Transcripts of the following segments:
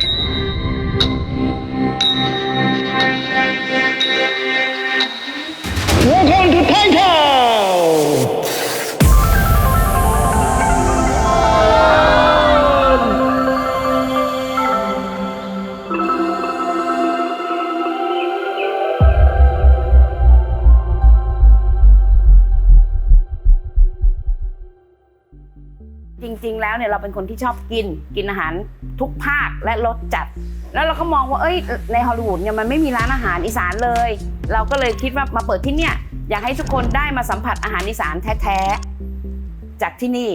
Bye. จริง ๆ แล้วเนี่ยเราเป็นคนที่ชอบกินกินอาหารทุกภาคและรสจัด แล้วเราก็มองว่าเอ้ยในฮอลลีวูดเนี่ยมันไม่มีร้านอาหารอีสานเลย เราก็เลยคิดว่ามาเปิดที่เนี่ยอยากให้ทุกคนได้มาสัมผัสอาหารอีสานแท้ๆจากที่นี่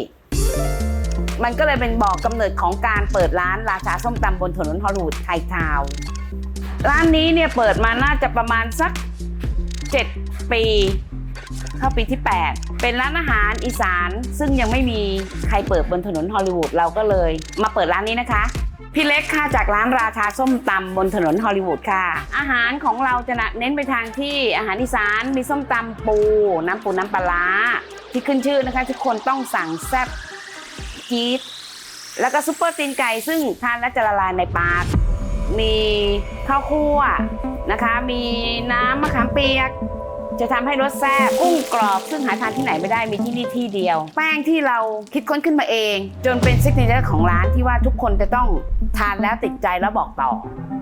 มันก็เลยเป็นบอกกำเนิดของการเปิดร้านราชาส้มตำบนถนนฮอลลีวูดไททาวน์ร้านนี้เนี่ยเปิดมาน่าจะประมาณสัก 7 ปี เข้าปีที่ 8 เป็นร้านอาหารอีสานซึ่งยังไม่มีใครเปิดบนถนนฮอลลีวูดเราก็เลย มาเปิดร้านนี้นะคะ พี่เล็กค่ะจากร้านราชาส้มตำบนถนนฮอลลีวูดค่ะ อาหารของเราจะเน้นไปทางที่อาหารอีสานมีส้มตำปู น้ำปูน้ำปลาร้าที่ขึ้นชื่อนะคะทุกคนต้องสั่งแซ่บจี๊ดแล้วก็ซุปเปอร์ตีนไก่ซึ่งทานแล้วจะละลายในปาก มีข้าวคั่วนะคะ มีน้ำมะขามเปียก จะทำให้รสแซ่บกุ้งกรอบ ซึ่งหาทานที่ไหนไม่ได้มีที่นี่ที่เดียว แป้งที่เราคิดค้นขึ้นมาเอง จนเป็นซิกเนเจอร์ของร้านที่ว่าทุกคนจะต้องทานแล้วติดใจแล้วบอกต่อ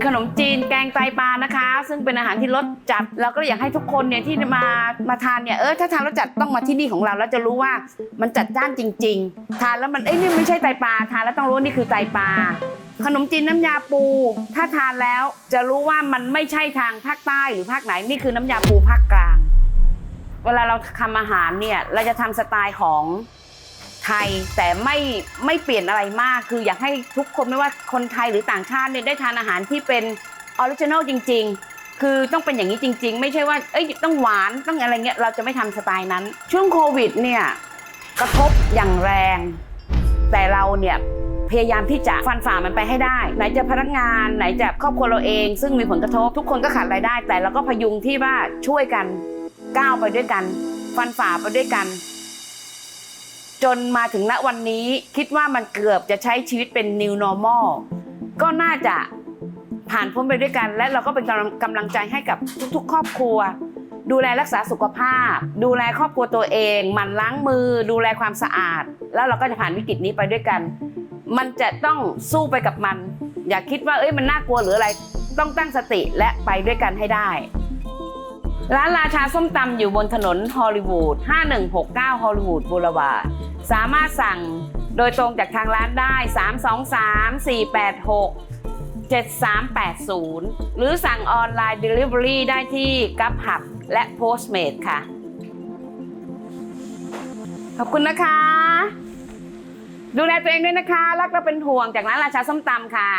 ขนมจีนแกงไตปลานะคะ ซึ่งเป็นอาหารที่รสจัดเราก็อยากให้ทุกคนเนี่ยที่มามาทานเนี่ยเออถ้าทานรสจัดต้องมาที่นี่ของเราแล้วจะรู้ว่ามันจัดจ้านจริง ๆ ทานแล้วมันเอ้ยนี่ไม่ใช่ไตปลาทานแล้วต้องรู้นี่คือไตปลาขนมจีนน้ำยาปู ถ้าทานแล้วจะรู้ว่ามันไม่ใช่ทางภาคใต้หรือภาคไหนนี่คือน้ำยาปูภาคกลาง เวลาเราทำอาหารเนี่ยเราจะทำสไตล์ของไทยแต่ไม่ไม่เปลี่ยนอะไรมาก คืออยากให้ทุกคนไม่ว่าคนไทยหรือต่างชาติเนี่ยได้ทานอาหารที่เป็นออริจินอลจริง ๆ คือต้องเป็นอย่างนี้จริง ๆ ไม่ใช่ว่าเอ้ยต้องหวานต้องอะไรเงี้ยเราจะไม่ทำสไตล์นั้น ช่วงโควิดเนี่ยกระทบอย่างแรง แต่เราเนี่ยพยายามที่จะฟันฝ่ามันไปให้ได้ ไหนจะพนักงาน ไหนจะครอบครัวเราเอง ซึ่งมีผลกระทบทุกคนก็ขาดรายได้ แต่เราก็พยุงที่ว่าช่วยกัน ก้าวไปด้วยกัน ฟันฝ่าไปด้วยกัน จนมาถึงณวันนี้คิดว่ามันเกือบจะใช้ชีวิตเป็น new normal ก็น่าจะผ่านพ้นไปด้วยกัน และเราก็เป็นกำลังกำลังใจให้กับทุกๆ ครอบครัว ดูแลรักษาสุขภาพ ดูแลครอบครัวตัวเองหมันล้างมือ ดูแลความสะอาด แล้วเราก็จะผ่านวิกฤตนี้ไปด้วยกัน มันจะต้องสู้ไปกับมัน อย่าคิดว่าเอ้ยมันน่ากลัวหรืออะไรต้องตั้งสติและไปด้วยกันให้ได้ ร้านราชาส้มตำอยู่บนถนนฮอลลีวูด 5169 ฮอลลีวูดบูรวาสามารถสั่งโดยตรงจากทางร้านได้ 323 486 7380 หรือสั่งออนไลน์ Delivery ได้ที่กับหับและ Postmate ค่ะ ขอบคุณนะคะ ดูแลตัวเองด้วยนะคะ รักและเป็นห่วงจากร้านราชาส้มตำค่ะ